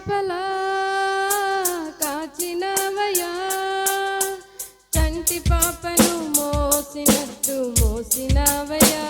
చేపలా కాచినవయా చంటి పాపను మోసినట్టు మోసినవయా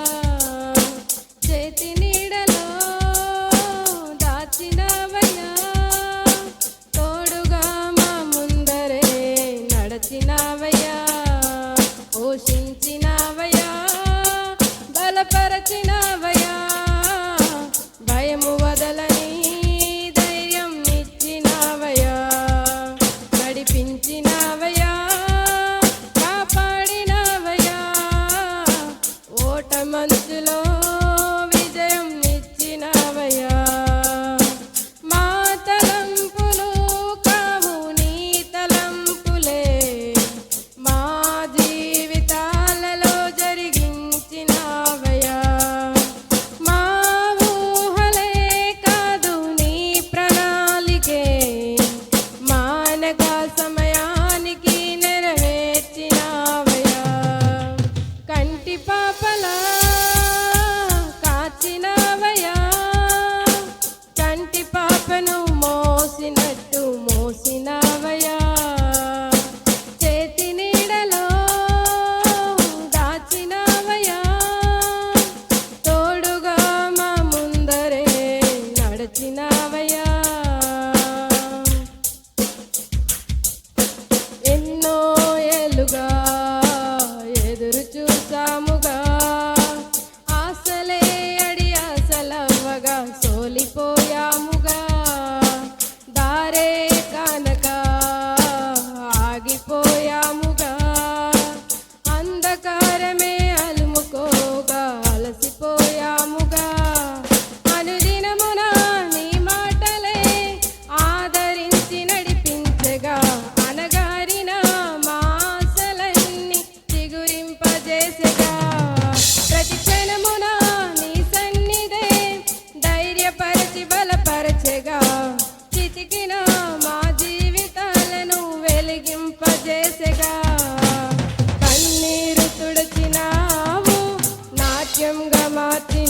গঙ্গা মাতৃ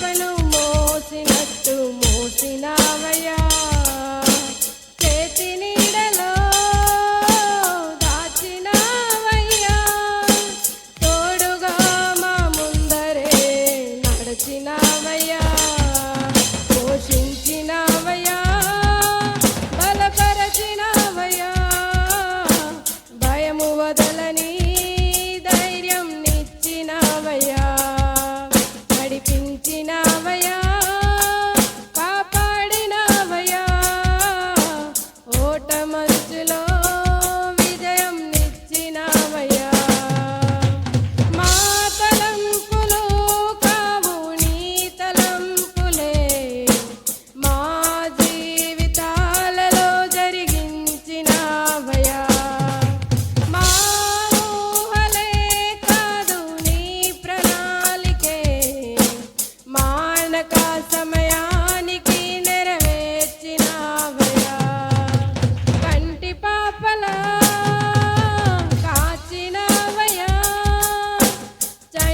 నౌకను మోసినట్టు Mohsina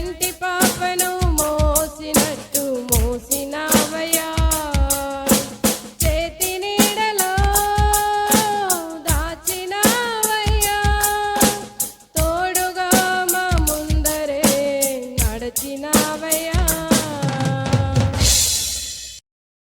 20 pop and a